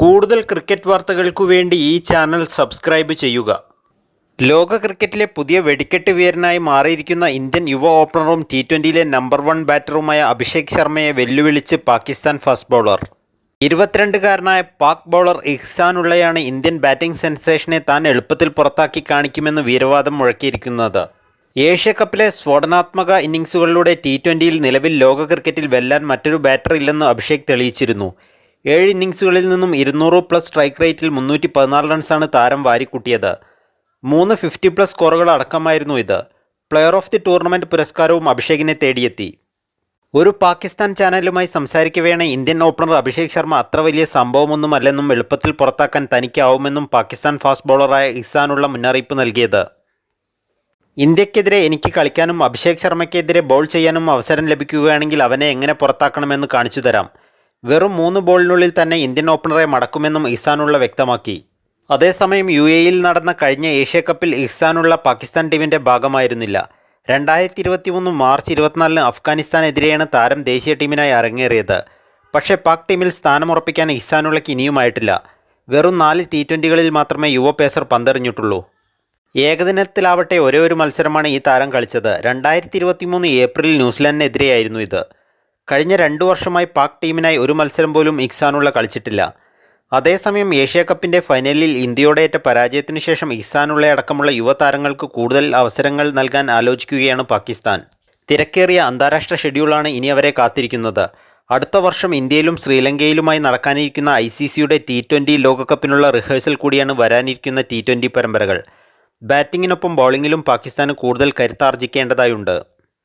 കൂടുതൽ ക്രിക്കറ്റ് വാർത്തകൾക്കു വേണ്ടി ഈ ചാനൽ സബ്സ്ക്രൈബ് ചെയ്യുക. ലോക ക്രിക്കറ്റിലെ പുതിയ വെടിക്കെട്ട് വീരനായി മാറിയിരിക്കുന്ന ഇന്ത്യൻ യുവ ഓപ്പണറും ടി ട്വന്റിയിലെ നമ്പർ വൺ ബാറ്ററുമായ അഭിഷേക് ശർമ്മയെ വെല്ലുവിളിച്ച് പാകിസ്ഥാൻ ഫാസ്റ്റ് ബൗളർ ഇരുപത്തിരണ്ടുകാരനായ പാക് ബൗളർ ഇഹ്സാനുള്ളയാണ് ഇന്ത്യൻ ബാറ്റിംഗ് സെൻസേഷനെ താൻ എളുപ്പത്തിൽ പുറത്താക്കി കാണിക്കുമെന്ന് വീരവാദം മുഴക്കിയിരിക്കുന്നത്. ഏഷ്യ കപ്പിലെ സ്ഫോടനാത്മക ഇന്നിംഗ്സുകളിലൂടെ ടി ട്വന്റിയിൽ നിലവിൽ ലോക ക്രിക്കറ്റിൽ വെല്ലാൻ മറ്റൊരു ബാറ്റർ ഇല്ലെന്ന് അഭിഷേക് തെളിയിച്ചിരുന്നു. ഏഴ് ഇന്നിങ്സുകളിൽ നിന്നും ഇരുന്നൂറ് പ്ലസ് സ്ട്രൈക്ക് റേറ്റിൽ മുന്നൂറ്റി പതിനാല് റൺസാണ് താരം വാരിക്കൂട്ടിയത്. മൂന്ന് ഫിഫ്റ്റി പ്ലസ് സ്കോറുകൾ അടക്കമായിരുന്നു ഇത്. പ്ലെയർ ഓഫ് ദി ടൂർണമെന്റ് പുരസ്കാരവും അഭിഷേകിനെ തേടിയെത്തി. ഒരു പാകിസ്ഥാൻ ചാനലുമായി സംസാരിക്കവേണ ഇന്ത്യൻ ഓപ്പണർ അഭിഷേക് ശർമ്മ അത്ര വലിയ സംഭവമൊന്നുമല്ലെന്നും എളുപ്പത്തിൽ പുറത്താക്കാൻ തനിക്കാവുമെന്നും പാകിസ്ഥാൻ ഫാസ്റ്റ് ബോളറായ ഇസാനുള്ള മുന്നറിയിപ്പ് നൽകിയത്. ഇന്ത്യക്കെതിരെ എനിക്ക് കളിക്കാനും അഭിഷേക് ശർമ്മയ്ക്കെതിരെ ബോൾ ചെയ്യാനും അവസരം ലഭിക്കുകയാണെങ്കിൽ അവനെ എങ്ങനെ പുറത്താക്കണമെന്ന് കാണിച്ചു തരാം വെറും മൂന്ന് ബോളിനുള്ളിൽ തന്നെ ഇന്ത്യൻ ഓപ്പണറെ മടക്കുമെന്നും ഇഹ്സാനുള്ള വ്യക്തമാക്കി. അതേസമയം യു എയിൽ നടന്ന കഴിഞ്ഞ ഏഷ്യ കപ്പിൽ ഇഹ്സാനുള്ള പാകിസ്ഥാൻ ടീമിന്റെ ഭാഗമായിരുന്നില്ല. രണ്ടായിരത്തി ഇരുപത്തി മൂന്ന് മാർച്ച് ഇരുപത്തിനാലിന് അഫ്ഗാനിസ്ഥാനെതിരെയാണ് താരം ദേശീയ ടീമിനായി അരങ്ങേറിയത്. പക്ഷേ പാക് ടീമിൽ സ്ഥാനമുറപ്പിക്കാൻ ഇഹ്സാനുള്ളക്ക് ഇനിയുമായിട്ടില്ല. വെറും നാല് ടി ട്വന്റികളിൽ മാത്രമേ യുവ പേസർ പന്തെറിഞ്ഞിട്ടുള്ളൂ. ഏകദിനത്തിലാവട്ടെ ഒരേ ഒരു മത്സരമാണ് ഈ താരം കളിച്ചത്. രണ്ടായിരത്തി ഇരുപത്തി മൂന്ന് ഏപ്രിലിൽ ന്യൂസിലാൻഡിനെതിരെയായിരുന്നു ഇത്. കഴിഞ്ഞ രണ്ടു വർഷമായി പാക് ടീമിനായി ഒരു മത്സരം പോലും ഇഹ്സാനുള്ള കളിച്ചിട്ടില്ല. അതേസമയം ഏഷ്യ കപ്പിന്റെ ഫൈനലിൽ ഇന്ത്യയോടേറ്റ പരാജയത്തിനു ശേഷം ഇഹ്സാനുള്ള അടക്കമുള്ള യുവതാരങ്ങൾക്ക് കൂടുതൽ അവസരങ്ങൾ നൽകാൻ ആലോചിക്കുകയാണ് പാകിസ്ഥാൻ. തിരക്കേറിയ അന്താരാഷ്ട്ര ഷെഡ്യൂളാണ് ഇനി അവരെ കാത്തിരിക്കുന്നത്. അടുത്ത വർഷം ഇന്ത്യയിലും ശ്രീലങ്കയിലുമായി നടക്കാനിരിക്കുന്ന ഐ സി സിയുടെ ടി ട്വന്റി ലോകകപ്പിനുള്ള റിഹേഴ്സൽ കൂടിയാണ് വരാനിരിക്കുന്ന ടി ട്വന്റി പരമ്പരകൾ. ബാറ്റിങ്ങിനൊപ്പം ബൗളിങ്ങിലും പാകിസ്ഥാന് കൂടുതൽ കരുത്താർജിക്കേണ്ടതായുണ്ട്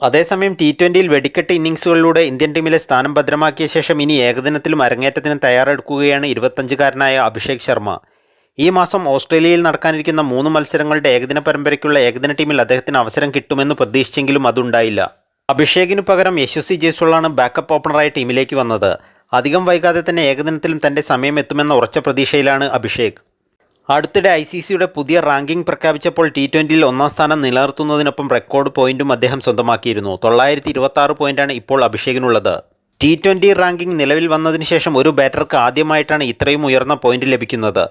അതേസമയം ടി ട്വന്റിയിൽ വെടിക്കെട്ട് ഇന്നിങ്സുകളിലൂടെ ഇന്ത്യൻ ടീമിലെ സ്ഥാനം ഭദ്രമാക്കിയ ശേഷം ഇനി ഏകദിനത്തിലും അരങ്ങേറ്റത്തിന് തയ്യാറെടുക്കുകയാണ് ഇരുപത്തഞ്ചുകാരനായ അഭിഷേക് ശർമ്മ. ഈ മാസം ഓസ്ട്രേലിയയിൽ നടക്കാനിരിക്കുന്ന മൂന്ന് മത്സരങ്ങളുടെ ഏകദിന പരമ്പരയ്ക്കുള്ള ഏകദിന ടീമിൽ അദ്ദേഹത്തിന് അവസരം കിട്ടുമെന്ന് പ്രതീക്ഷിച്ചെങ്കിലും അതുണ്ടായില്ല. അഭിഷേകിനു പകരം യശസ്വി ജയ്സുള്ളാണ് ബാക്കപ്പ് ഓപ്പണറായി ടീമിലേക്ക് വന്നത്. അധികം വൈകാതെ തന്നെ ഏകദിനത്തിലും തന്റെ സമയം എത്തുമെന്ന ഉറച്ച പ്രതീക്ഷയിലാണ് അഭിഷേക്. അടുത്തിടെ ഐ സി സിയുടെ പുതിയ റാങ്കിംഗ് പ്രഖ്യാപിച്ചപ്പോൾ ടി ട്വന്റിയിൽ ഒന്നാം സ്ഥാനം നിലനിർത്തുന്നതിനൊപ്പം റെക്കോർഡ് പോയിന്റും അദ്ദേഹം സ്വന്തമാക്കിയിരുന്നു. തൊള്ളായിരത്തി ഇരുപത്തി പോയിന്റാണ് ഇപ്പോൾ അഭിഷേകിനുള്ളത്. ടി ട്വന്റി റാങ്കിംഗ് നിലവിൽ വന്നതിന് ശേഷം ഒരു ബാറ്റർക്ക് ആദ്യമായിട്ടാണ് ഇത്രയും ഉയർന്ന പോയിന്റ് ലഭിക്കുന്നത്.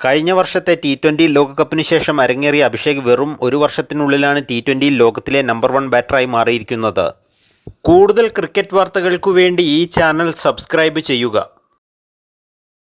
കഴിഞ്ഞ വർഷത്തെ ടി ട്വന്റി ലോകകപ്പിന് ശേഷം അരങ്ങേറിയ അഭിഷേക് വെറും ഒരു വർഷത്തിനുള്ളിലാണ് ടി ട്വന്റിയിൽ ലോകത്തിലെ നമ്പർ വൺ ബാറ്ററായി മാറിയിരിക്കുന്നത്. കൂടുതൽ ക്രിക്കറ്റ് വാർത്തകൾക്കു വേണ്ടി ഈ ചാനൽ സബ്സ്ക്രൈബ് ചെയ്യുക.